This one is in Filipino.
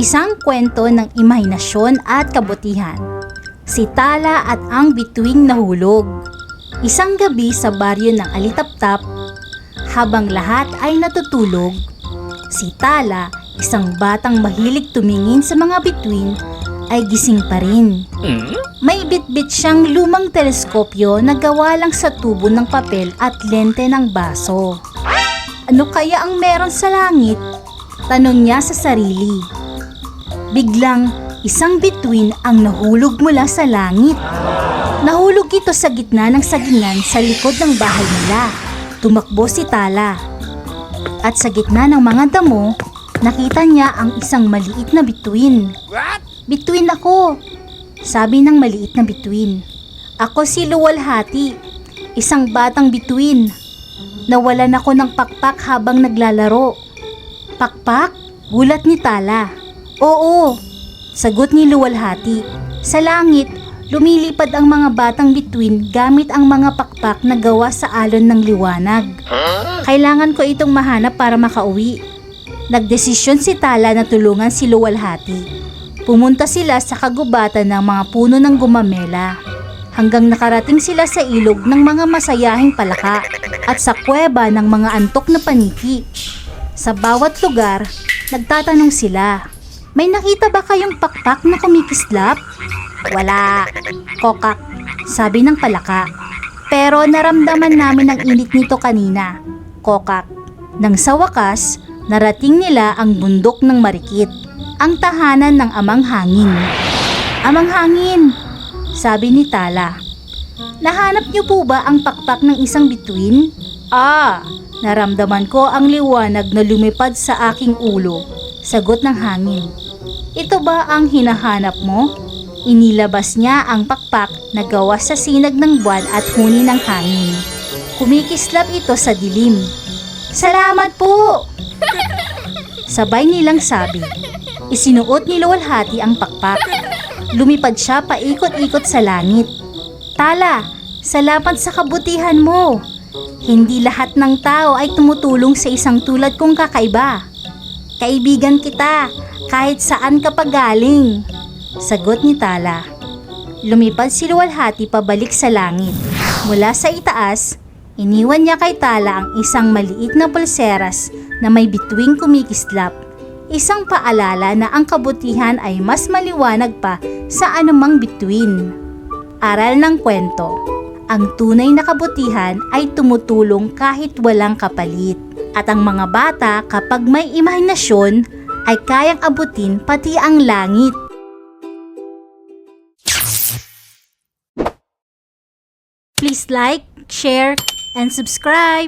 Isang kwento ng imahinasyon at kabutihan. Si Tala at ang bituing nahulog. Isang gabi sa baryo ng Alitaptap, habang lahat ay natutulog, si Tala, isang batang mahilig tumingin sa mga bituin, ay gising pa rin. May bitbit siyang lumang teleskopyo na gawa lang sa tubo ng papel at lente ng baso. Ano kaya ang meron sa langit? Tanong niya sa sarili. Biglang, isang bituin ang nahulog mula sa langit. Nahulog ito sa gitna ng sagingan sa likod ng bahay nila. Tumakbo si Tala. At sa gitna ng mga damo, nakita niya ang isang maliit na bituin. Bituin ako, sabi ng maliit na bituin. Ako si Luwalhati, isang batang bituin. Nawalan ako ng pakpak habang naglalaro. Pakpak? Gulat ni Tala. Oo, sagot ni Luwalhati. Sa langit, lumilipad ang mga batang bituin gamit ang mga pakpak na gawa sa alon ng liwanag. Kailangan ko itong mahanap para makauwi. Nagdesisyon si Tala na tulungan si Luwalhati. Pumunta sila sa kagubatan ng mga puno ng gumamela hanggang nakarating sila sa ilog ng mga masayahing palaka at sa kuweba ng mga antok na paniki. Sa bawat lugar, nagtatanong sila, may nakita ba kayong pakpak na kumikislap? Wala, kokak, sabi ng palaka. Pero naramdaman namin ang init nito kanina, kokak. Nang sa wakas, narating nila ang bundok ng marikit, ang tahanan ng amang hangin. Amang hangin, sabi ni Tala. Nahanap niyo po ba ang pakpak ng isang bituin? Ah, naramdaman ko ang liwanag na lumipad sa aking ulo. Sagot ng hangin. Ito ba ang hinahanap mo? Inilabas niya ang pakpak na gawa sa sinag ng buwan at huni ng hangin. Kumikislap ito sa dilim. Salamat po! Sabay nilang sabi. Isinuot ni Luwalhati ang pakpak. Lumipad siya paikot-ikot sa langit. Tala, salamat sa kabutihan mo. Hindi lahat ng tao ay tumutulong sa isang tulad kong kakaiba. Kaibigan kita, kahit saan ka pa galing. Sagot ni Tala. Lumipad si Luwalhati pabalik sa langit. Mula sa itaas, iniwan niya kay Tala ang isang maliit na pulseras na may bituing kumikislap. Isang paalala na ang kabutihan ay mas maliwanag pa sa anumang bituin. Aral ng kwento. Ang tunay na kabutihan ay tumutulong kahit walang kapalit. At ang mga bata kapag may imahinasyon ay kayang abutin pati ang langit. Please like, share, and subscribe.